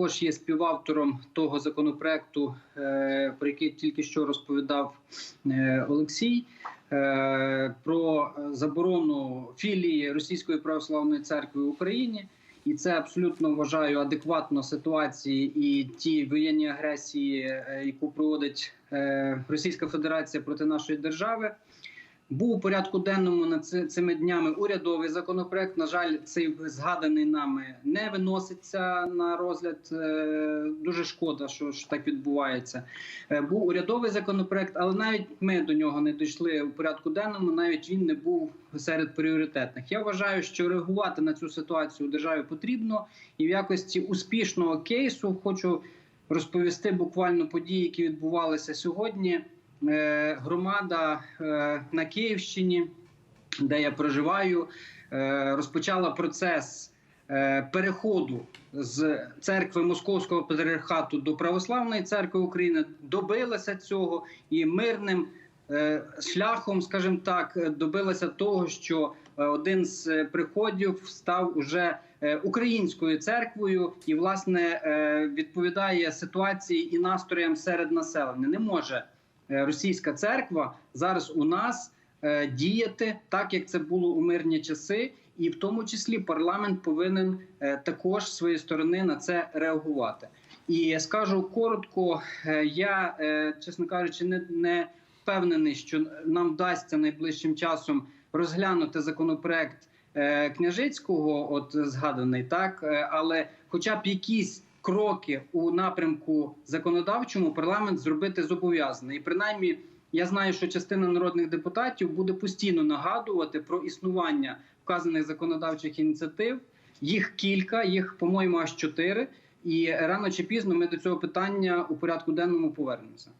також є співавтором того законопроекту, е, про який тільки що розповідав е, Олексій. е, Про заборону філії Російської православної церкви в Україні, і це абсолютно вважаю адекватно ситуації і ті воєнні агресії, яку проводить Російська Федерація проти нашої держави. Був у порядку денному на цими днями урядовий законопроект. На жаль, цей згаданий нами не виноситься на розгляд. Е, Дуже шкода, що, що так відбувається. Е, Був урядовий законопроект, але навіть ми до нього не дійшли у порядку денному. Навіть він не був серед пріоритетних. Я вважаю, що реагувати на цю ситуацію у державі потрібно, і в якості успішного кейсу хочу розповісти буквально події, які відбувалися сьогодні. Е, Громада е, на Київщині, де я проживаю, е, розпочала процес переходу з церкви Московського патріархату до Православної церкви України. Добилася цього і мирним шляхом, скажімо так, добилася того, що один з приходів став уже українською церквою і, власне, відповідає ситуації і настроям серед населення. Не може російська церква зараз у нас е, діяти так, як це було у мирні часи, і в тому числі парламент повинен е, також своєї сторони на це реагувати. І я скажу коротко, е, я е, чесно кажучи, не, не впевнений, що нам вдасться найближчим часом розглянути законопроект е, княжицького, от згаданий, так е, але хоча б якісь кроки у напрямку законодавчому парламент зробити зобов'язаний. І принаймні, я знаю, що частина народних депутатів буде постійно нагадувати про існування вказаних законодавчих ініціатив. Їх кілька, їх, по-моєму, аж чотири. І рано чи пізно ми до цього питання у порядку денному повернемося.